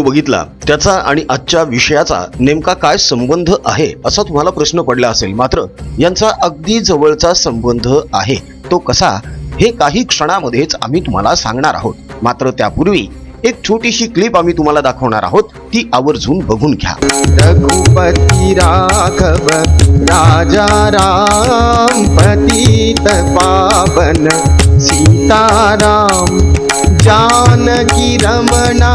बघितला त्याचा आणि आजच्या विषयाचा नेमका काय संबंध आहे असा तुम्हाला प्रश्न पडला असेल. मात्र यांचा अगदी जवळचा संबंध आहे. तो कसा हे काही क्षणामध्येच आम्ही तुम्हाला सांगणार आहोत. मात्र त्यापूर्वी एक छोटीशी क्लिप आम्ही तुम्हाला दाखवणार आहोत. ती आवर्जून बघून घ्या. रघुपती राघव राजा राम पतित पावन सीताराम जानकी रमणा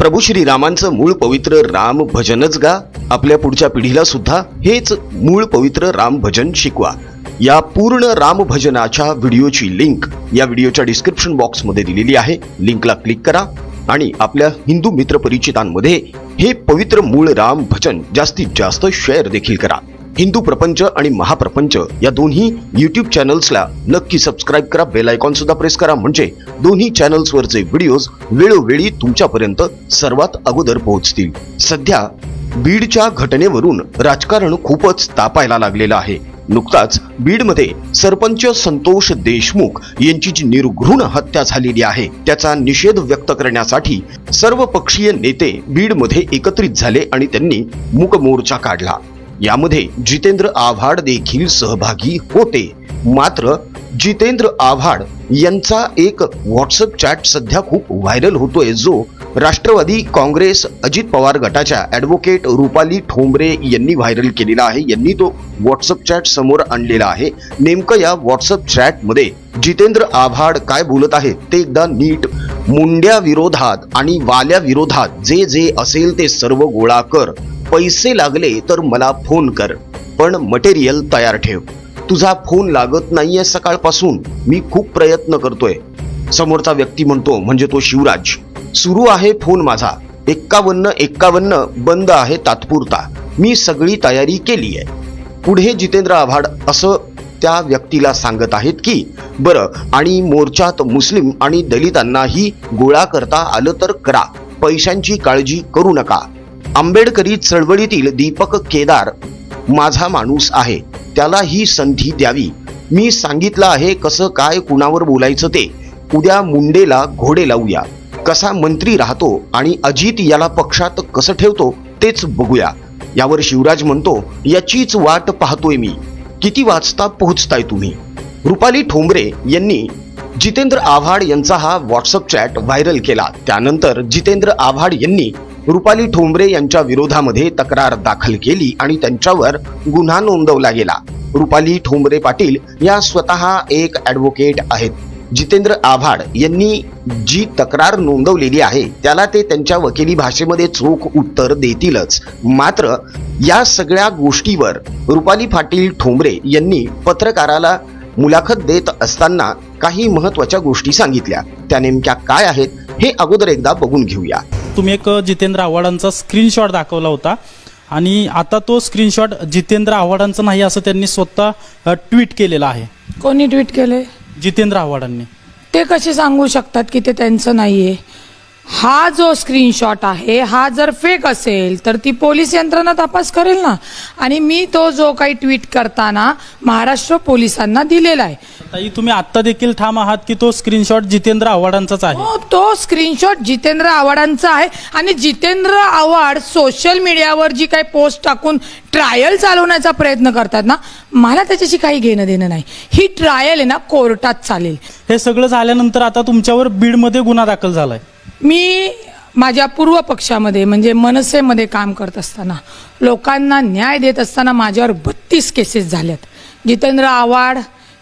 प्रभू श्रीरामांचं मूळ पवित्र राम भजनच गा. आपल्या पुढच्या पिढीला सुद्धा हेच मूळ पवित्र राम भजन शिकवा. या पूर्ण राम भजनाच्या व्हिडिओची लिंक या व्हिडिओच्या डिस्क्रिप्शन बॉक्समध्ये दिलेली आहे. लिंकला क्लिक करा आणि आपल्या हिंदू मित्र परिचितांमध्ये हे पवित्र मूळ राम भजन जास्तीत जास्त शेअर देखील करा. हिंदू प्रपंच आणि महाप्रपंच या दोन्ही युट्यूब चॅनल्सला नक्की सबस्क्राईब करा बेल आयकॉन सुद्धा प्रेस करा. म्हणजे दोन्ही चॅनल्सवरचे व्हिडिओज वेळोवेळी तुमच्यापर्यंत सर्वात अगोदर पोहोचतील. सध्या बीडच्या घटनेवरून राजकारण खूपच तापायला लागलेलं आहे. नुकताच बीडमध्ये सरपंच संतोष देशमुख यांची जी निर्घृण हत्या झालेली आहे त्याचा निषेध व्यक्त करण्यासाठी सर्व पक्षीय नेते बीडमध्ये एकत्रित झाले आणि त्यांनी मूकमोर्चा काढला. यामध्ये जितेंद्र आव्हाड देखील सहभागी होते. मात्र जितेंद्र आव्हाड यांचा एक व्हॉट्सअप चॅट सध्या खूप व्हायरल होतोय जो राष्ट्रवादी काँग्रेस अजित पवार गटाच्या ॲडव्होकेट रुपाली ठोंबरे यांनी व्हायरल केलेला आहे. यांनी तो व्हॉट्सअप चॅट समोर आणलेला आहे. नेमकं या व्हॉट्सअप चॅटमध्ये जितेंद्र आव्हाड काय बोलत आहे ते एकदा नीट मुंड्या विरोधात आणि वाल्या विरोधात जे जे असेल ते सर्व गोळा कर. पैसे लागले तर मला फोन कर पण मटेरियल तयार ठेव. तुझा फोन लागत नाहीये सकाळपासून. मी खूप प्रयत्न करतोय. समोरचा व्यक्ती म्हणतो म्हणजे तो शिवराज. सुरू आहे फोन माझा. एक्कावन्न एक्कावन्न बंद आहे तात्पुरता. मी सगळी तयारी केली आहे पुढे जितेंद्र आव्हाड असं त्या व्यक्तीला सांगत आहेत की बरं आणि मोर्चात मुस्लिम आणि दलितांनाही गोळा करता आलं तर करा. पैशांची काळजी करू नका. आंबेडकरी चळवळीतील दीपक केदार माझा माणूस आहे त्याला ही संधी द्यावी. मी सांगितलं आहे कसं काय कुणावर बोलायचं ते. उद्या मुंडेला घोडे लावूया. कसा मंत्री राहतो आणि अजित याला पक्षात कसं ठेवतो तेच बघूया. यावर शिवराज म्हणतो याचीच वाट पाहतोय मी. किती वाजता पोहोचताय तुम्ही? रुपाली ठोंबरे यांनी जितेंद्र आव्हाड यांचा हा व्हॉट्सअप चॅट व्हायरल केला. त्यानंतर जितेंद्र आव्हाड यांनी रुपाली ठोंबरे यांच्या विरोधामध्ये तक्रार दाखल केली आणि त्यांच्यावर गुन्हा नोंदवला गेला. रुपाली ठोंबरे पाटील या स्वतः एक ॲडव्होकेट आहेत. जितेंद्र आव्हाड यांनी जी तक्रार नोंदवलेली आहे त्याला ते त्यांच्या वकिली भाषेमध्ये चोख उत्तर देतीलच. मात्र या सगळ्या गोष्टीवर रुपाली पाटील ठोंबरे यांनी पत्रकाराला मुलाखत देत असताना काही महत्त्वाच्या गोष्टी सांगितल्या. त्या नेमक्या काय आहेत हे अगोदर एकदा बघून घेऊया. तुम्ही एक जितेंद्र आव्हाडांचा स्क्रीनशॉट दाखवला होता. आणि आता तो स्क्रीनशॉट जितेंद्र आव्हाडांचा नाही असं त्यांनी स्वतः ट्विट केलेला आहे. कोणी ट्विट केले जितेंद्र आव्हाडांनी. ते कसे सांगू शकतात की ते त्यांचं नाहीये? हा जो स्क्रीनशॉट आहे हा जर फेक असेल तर ती पोलीस यंत्रणा तपास करेल ना. आणि मी तो जो काही ट्विट करताना महाराष्ट्र पोलिसांना दिलेला आहे. ताई तुम्ही आत्ता देखील ठाम आहात की तो स्क्रीनशॉट जितेंद्र आव्हाडांचाच आहे? हो तो स्क्रीनशॉट जितेंद्र आव्हाडांचा आहे. आणि जितेंद्र आव्हाड सोशल मीडियावर जी काही पोस्ट टाकून ट्रायल चालवण्याचा प्रयत्न करतात ना मला त्याच्याशी काही घेणं देणं नाही. ही ट्रायल आहे ना कोर्टात चालेल. हे सगळं झाल्यानंतर आता तुमच्यावर बीडमध्ये गुन्हा दाखल झालाय. मी माझ्या पूर्व पक्षामध्ये म्हणजे मनसेमध्ये काम करत असताना लोकांना न्याय देत असताना माझ्यावर बत्तीस केसेस झाल्यात. जितेंद्र आव्हाड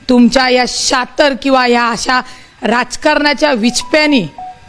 तुमच्या या शातर किंवा या अशा राजकारणाच्या विचप्याने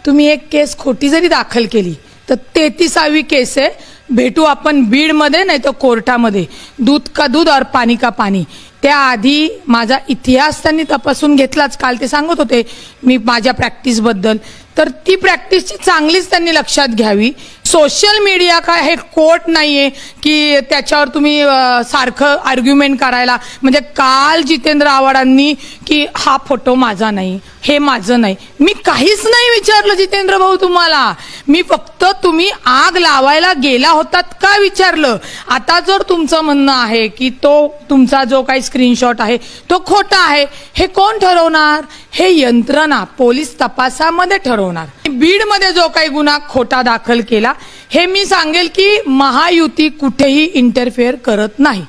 तुम्ही एक केस खोटी जरी दाखल केली तर तेहतीसावी केस आहे. भेटू आपण बीडमध्ये नाही तर कोर्टामध्ये. दूध का दूध और पाणी का पाणी. त्याआधी माझा इतिहास त्यांनी तपासून घेतलाच. काल ते सांगत होते मी माझ्या प्रॅक्टिसबद्दल तर ती प्रॅक्टिसची चांगलीच त्यांनी लक्षात घ्यावी. सोशल मीडिया काय हे कोर्ट नाही आहे की त्याच्यावर तुम्ही सारखं आर्ग्युमेंट करायला. म्हणजे काल जितेंद्र आव्हाडांनी की हा फोटो माझा नाही हे माझं नाही. मी काहीच नाही विचारलं जितेंद्र भाऊ तुम्हाला. मी फक्त तुम्ही आग लावायला गेला होतात का विचारलं. आता जर तुमचं म्हणणं आहे की तो तुमचा जो काही स्क्रीनशॉट आहे तो खोटा आहे. हे कोण ठरवणार? हे यंत्रणा पोलीस तपासामध्ये ठरवणार. बीडमध्ये जो काही गुन्हा खोटा दाखल केला हे मी सांगेल की महायुती कुठेही इंटरफेअर करत नाही.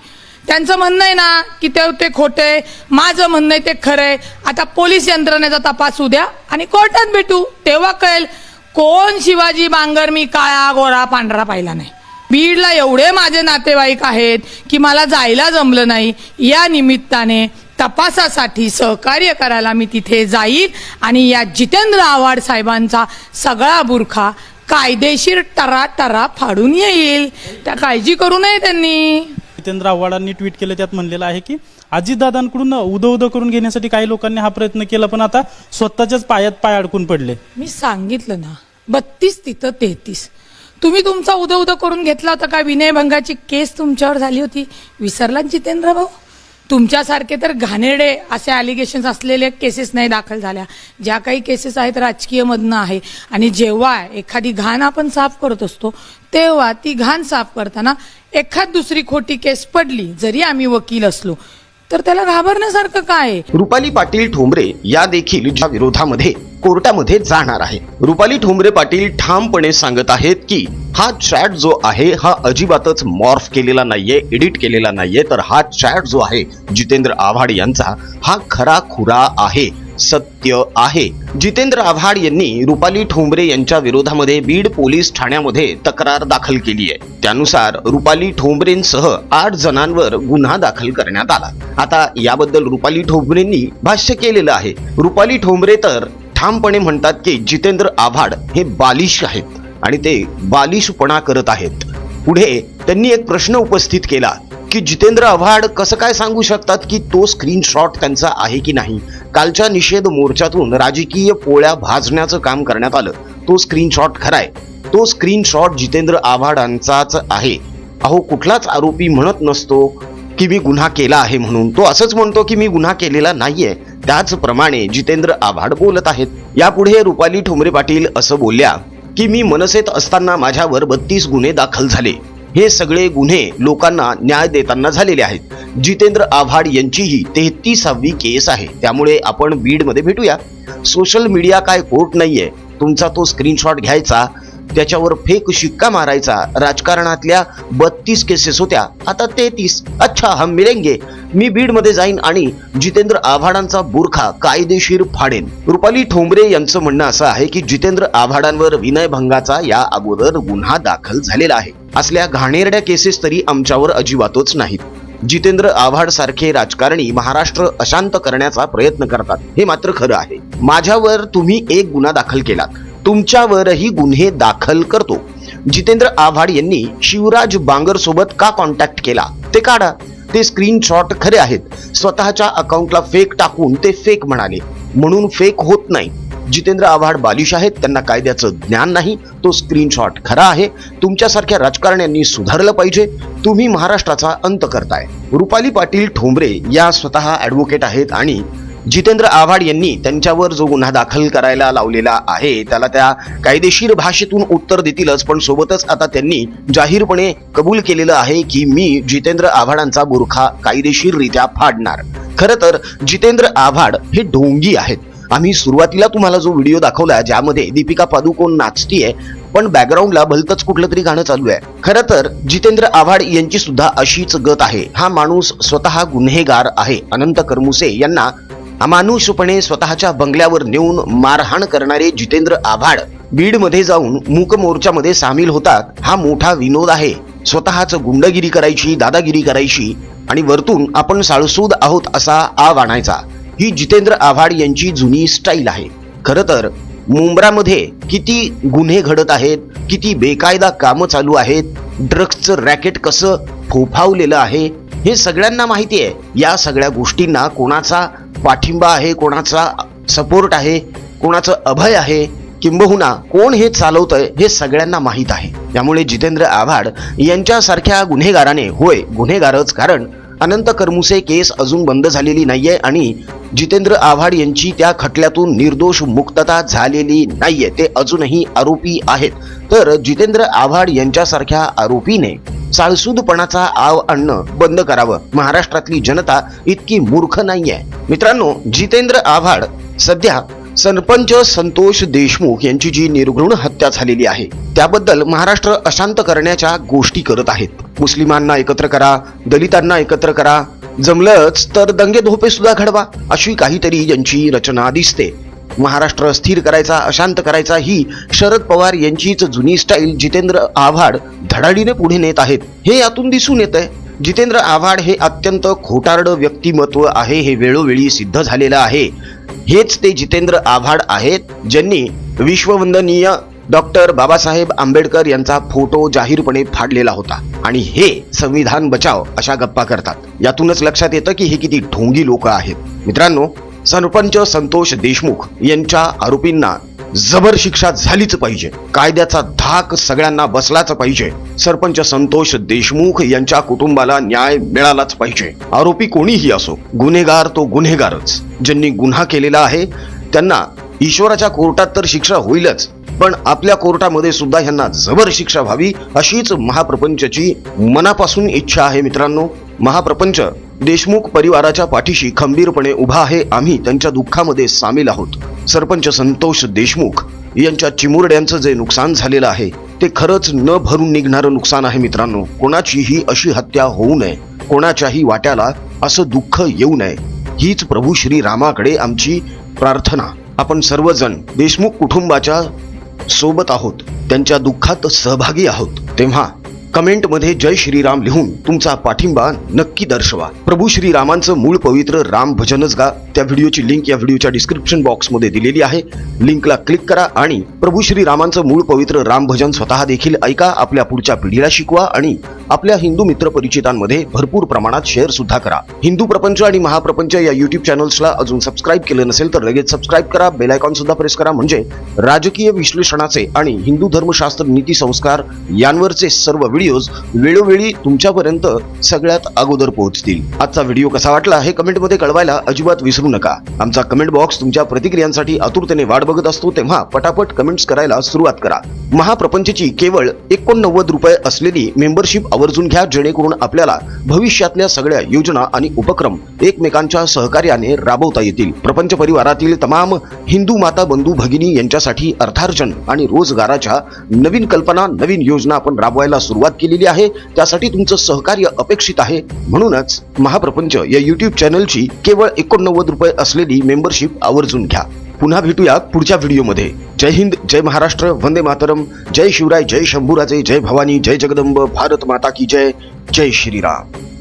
त्यांचं म्हणणं आहे ना की ते ते माझं म्हणणं आहे ते खरं आहे. आता पोलीस यंत्रणेचा तपास उद्या आणि कोर्टात भेटू तेव्हा कळेल कोण शिवाजी बांगर मी काळा गोरा पांढरा पाहिला नाही. बीडला एवढे माझे नातेवाईक आहेत की मला जायला जमलं नाही. या निमित्ताने तपासासाठी सहकार्य करायला मी तिथे जाईल. आणि या जितेंद्र आव्हाड साहेबांचा सगळा बुरखा कायदेशीर टरा टरा फाडून येईल. त्या काळजी करू नये त्यांनी. जितेंद्र आव्हाडांनी ट्विट केलं त्यात म्हणलेलं आहे की अजितदादांकडून उदो उदो करून घेण्यासाठी काही लोकांनी हा प्रयत्न केला पण आता स्वतःच्याच पायात पाय अडकून पडले. मी सांगितलं ना बत्तीस तिथं तेहतीस. तुम्ही तुमचा उदो उदो करून घेतला होता का? विनयभंगाची केस तुमच्यावर झाली होती. विसरलात जितेंद्र भाऊ? तुमच्यासारखे तर घाणेरडे असे ॲलिगेशन्स असलेले केसेस नाही दाखल झाल्या. ज्या काही केसेस आहेत राजकीयमधनं आहे. आणि जेव्हा एखादी घाण आपण साफ करत असतो तेव्हा ती घाण साफ करताना एखाद दुसरी खोटी केस पडली जरी आम्ही वकील असलो तर त्याला घाबरण्यासारखं काय? रुपाली पाटील ठोंबरे या देखील ज्या विरोधामध्ये कोर्टामध्ये जाणार आहे. रुपाली ठोंबरे पाटील ठामपणे सांगत आहेत की हा चॅट जो आहे हा अजिबातच मॉर्फ केलेला नाहीये एडिट केलेला नाहीये तर हा चॅट जो आहे जितेंद्र आव्हाड यांचा हा खरा खुरा आहे. सत्य आहे. जितेंद्र आव्हाड यांनी रुपाली ठोंबरे यांच्या विरोधामध्ये बीड पोलीस ठाण्यामध्ये तक्रार दाखल केली आहे. त्यानुसार रुपाली ठोंबरेंसह आठ जणांवर गुन्हा दाखल करण्यात आला. आता याबद्दल रुपाली ठोंबरेंनी भाष्य केलेलं आहे. रुपाली ठोंबरे तर ठामपणे म्हणतात की जितेंद्र आव्हाड हे बालिश आहेत आणि ते बालिशपणा करत आहेत. पुढे त्यांनी एक प्रश्न उपस्थित केला. की जितेंद्र आव्हाड कसं काय सांगू शकतात की तो स्क्रीनशॉट त्यांचा आहे की नाही? कालच्या निषेध मोर्चातून राजकीय पोळ्या भाजण्याचं काम करण्यात आलं. तो स्क्रीनशॉट खराय. तो स्क्रीनशॉट जितेंद्र आव्हाडांचाच आहे. अहो कुठलाच आरोपी म्हणत नसतो की मी गुन्हा केला आहे म्हणून. तो असंच म्हणतो की मी गुन्हा केलेला नाहीये. त्याचप्रमाणे जितेंद्र आव्हाड बोलत आहेत. यापुढे रुपाली ठोंबरे पाटील असं बोलल्या की मी मनसेत असताना माझ्यावर बत्तीस गुन्हे दाखल झाले. हे सगळे गुन्हे लोकांना न्याय देताना झालेले आहेत. जितेंद्र आव्हाड यांचीही तेहतीसावी केस आहे. त्यामुळे आपण बीडमध्ये भेटूया. सोशल मीडिया काय कोर्ट नाहीये. तुमचा तो स्क्रीनशॉट घ्यायचा त्याच्यावर फेक शिक्का मारायचा. राजकारणातल्या बत्तीस केसेस होत्या. आता तेहतीस. अच्छा हम मिळेंगे मी बीडमध्ये जाईन आणि जितेंद्र आव्हाडांचा बुरखा कायदेशीर फाडेन. रुपाली ठोंबरे यांचं म्हणणं असं आहे की जितेंद्र आव्हाडांवर विनयभंगाचा या अगोदर गुन्हा दाखल झालेला आहे. असल्या घाणेरड्या केसेस तरी आमच्यावर अजिबातच नाहीत. जितेंद्र आव्हाड सारखे राजकारणी महाराष्ट्र अशांत करण्याचा प्रयत्न करतात हे मात्र खरं आहे. माझ्यावर तुम्ही एक गुन्हा दाखल केलात. तुमच्यावरही गुन्हे दाखल करतो. जितेंद्र आव्हाड यांनी शिवराज बांगर सोबत का कॉन्टॅक्ट केला? ते काढा. ते स्क्रीनशॉट खरे आहेत. स्वतःच्या अकाउंटला फेक टाकून ते फेक म्हणाले. म्हणून फेक होत नाही. जितेंद्र आव्हाड बालिश आहेत त्यांना कायद्याचं ज्ञान नाही तो स्क्रीनशॉट खरा आहे. तुमच्यासारख्या राजकारण्यांनी सुधारलं पाहिजे. तुम्ही महाराष्ट्राचा अंत करताय. रुपाली पाटील ठोंबरे या स्वतः ॲडव्होकेट आहेत आणि जितेंद्र आव्हाड यांनी त्यांच्यावर जो गुन्हा दाखल करायला लावलेला आहे त्याला त्या कायदेशीर भाषेतून उत्तर देतीलच पण सोबतच आता त्यांनी जाहीरपणे कबूल केलेलं आहे की मी जितेंद्र आव्हाडांचा बुरखा कायदेशीररित्या फाडणार. खरं तर जितेंद्र आव्हाड हे ढोंगी आहेत. आम्ही सुरुवातीला तुम्हाला जो व्हिडिओ दाखवला ज्यामध्ये दीपिका पादुकोण नाचतीये पण बॅकग्राऊंडला भलतच कुठलं तरी गाणं चालू आहे. खरं तर जितेंद्र आव्हाड यांची सुद्धा अशीच गत आहे. हा माणूस स्वतः गुन्हेगार आहे. अनंत करमुसे यांना अमानुषपणे स्वतःच्या बंगल्यावर नेऊन मारहाण करणारे जितेंद्र आव्हाड बीडमध्ये जाऊन मूक मोर्चामध्ये सामील होतात. हा मोठा विनोद आहे. स्वतःच गुंडगिरी करायची दादागिरी करायची आणि वरतून आपण साळसूद आहोत असा आव आणायचा ही जितेंद्र आव्हाड यांची जुनी स्टाईल आहे. खरं तर मुंब्रामध्ये किती गुन्हे घडत आहेत किती बेकायदा कामं चालू आहेत ड्रग्सचं रॅकेट कसं फोफावलेलं आहे हे सगळ्यांना माहिती आहे. या सगळ्या गोष्टींना कोणाचा पाठिंबा आहे कोणाचा सपोर्ट आहे कोणाचं अभय आहे किंबहुना कोण हे चालवतंय हे सगळ्यांना माहीत आहे. त्यामुळे जितेंद्र आव्हाड यांच्यासारख्या गुन्हेगाराने होय गुन्हेगारच कारण अनंत करमुसे केस अजून बंद झालेली नाहीये आणि जितेंद्र आव्हाड यांची त्या खटल्यातून निर्दोष मुक्तता झालेली नाहीये. ते अजूनही आरोपी आहेत. तर जितेंद्र आव्हाड यांच्यासारख्या आरोपीने साळसूदपणाचा आव आणणं बंद करावं. महाराष्ट्रातली जनता इतकी मूर्ख नाहीये. मित्रांनो जितेंद्र आव्हाड सध्या सरपंच संतोष देशमुख यांची जी निर्घृण हत्या झालेली आहे त्याबद्दल महाराष्ट्र अशांत करण्याच्या गोष्टी करत आहेत. मुस्लिमांना एकत्र करा दलितांना एकत्र करा जमलंच तर दंगे धोपे सुद्धा घडवा अशी काहीतरी यांची रचना दिसते. महाराष्ट्र स्थिर करायचा अशांत करायचा ही शरद पवार यांचीच जुनी स्टाईल जितेंद्र आव्हाड धडाडीने पुढे नेत आहेत. हे यातून दिसून येत आहे जितेंद्र आव्हाड हे अत्यंत खोटारडं व्यक्तिमत्व आहे हे वेळोवेळी सिद्ध झालेलं आहे. हेच ते जितेंद्र आव्हाड आहेत ज्यांनी विश्ववंदनीय डॉक्टर बाबासाहेब आंबेडकर यांचा फोटो जाहीरपणे फाडलेला होता. आणि हे संविधान बचाव अशा गप्पा करतात. यातूनच लक्षात येतं की हे किती ढोंगी लोक आहेत. मित्रांनो सरपंच संतोष देशमुख यांच्या आरोपींना जबर शिक्षा झालीच पाहिजे. कायद्याचा धाक सगळ्यांना बसलाच पाहिजे. सरपंच संतोष देशमुख यांच्या कुटुंबाला न्याय मिळालाच पाहिजे. आरोपी कोणीही असो गुन्हेगार तो गुन्हेगारच. ज्यांनी गुन्हा केलेला आहे त्यांना ईश्वराच्या कोर्टात तर शिक्षा होईलच पण आपल्या कोर्टामध्ये सुद्धा ह्यांना जबर शिक्षा व्हावी अशीच महाप्रपंचची मनापासून इच्छा आहे मित्रांनो. महाप्रपंच देशमुख परिवाराच्या पाठीशी खंबीरपणे उभा आहे आम्ही त्यांच्या दुःखामध्ये सामील आहोत. सरपंच संतोष देशमुख यांच्या चिमुरड्यांचं जे नुकसान झालेलं आहे ते खरंच न भरून निघणारं नुकसान आहे मित्रांनो. कोणाचीही अशी हत्या होऊ नये. कोणाच्याही वाट्याला असं दुःख येऊ नये. हीच प्रभू श्री रामाकडे आमची प्रार्थना. आपण सर्वजण देशमुख कुटुंबाच्या सोबत आहोत. त्यांच्या दुःखात सहभागी आहोत. तेव्हा कमेंटमध्ये जय श्रीराम लिहून तुमचा पाठिंबा नक्की दर्शवा. प्रभू श्रीरामांचं मूळ पवित्र राम भजनच गा. त्या व्हिडिओची लिंक या व्हिडिओच्या डिस्क्रिप्शन बॉक्समध्ये दिलेली आहे. लिंकला क्लिक करा आणि प्रभू श्रीरामांचं मूळ पवित्र राम भजन स्वतः देखील ऐका. आपल्या पुढच्या पिढीला शिकवा आणि आपल्या हिंदू मित्र परिचितांमध्ये भरपूर प्रमाणात शेअर सुद्धा करा. हिंदू प्रपंच आणि महाप्रपंच या युट्यूब चॅनल्सला अजून सबस्क्राईब केलं नसेल तर लगेच सबस्क्राईब करा. बेलायकॉन सुद्धा प्रेस करा. म्हणजे राजकीय विश्लेषणाचे आणि हिंदू धर्मशास्त्र नीती संस्कार यांवरचे सर्व व्हिडिओज वेळोवेळी तुमच्यापर्यंत सगळ्यात अगोदर पोहोचतील. आजचा व्हिडिओ कसा वाटला हे कमेंटमध्ये कळवायला अजिबात विसरू नका. आमचा कमेंट बॉक्स तुमच्या प्रतिक्रियांसाठी आतुरतेने वाट बघत असतो तेव्हा पटापट कमेंट्स करायला सुरुवात करा. महाप्रपंचची केवळ एकोणनव्वद रुपये असलेली मेंबरशिप आवर्जून घ्या जेणेकरून आपल्याला भविष्यातल्या सगळ्या योजना आणि उपक्रम एकमेकांच्या सहकार्याने राबवता येतील. प्रपंच परिवारातील तमाम हिंदू माता बंधू भगिनी यांच्यासाठी अर्थार्जन आणि रोजगाराच्या नवीन कल्पना नवीन योजना आपण राबवायला सुरुवात सुरुवात केलेली आहे. त्यासाठी तुमचं सहकार्य अपेक्षित आहे. म्हणूनच महाप्रपंच या युट्यूब चॅनलची केवळ एकोणनव्वद रुपये असलेली मेंबरशिप आवर्जून घ्या. पुन्हा भेटूया पुढच्या व्हिडिओमध्ये. जय हिंद जय महाराष्ट्र वंदे मातरम. जय शिवराय जय शंभूराजे जय भवानी जय जगदंब भारत माता की जय. जय श्रीराम.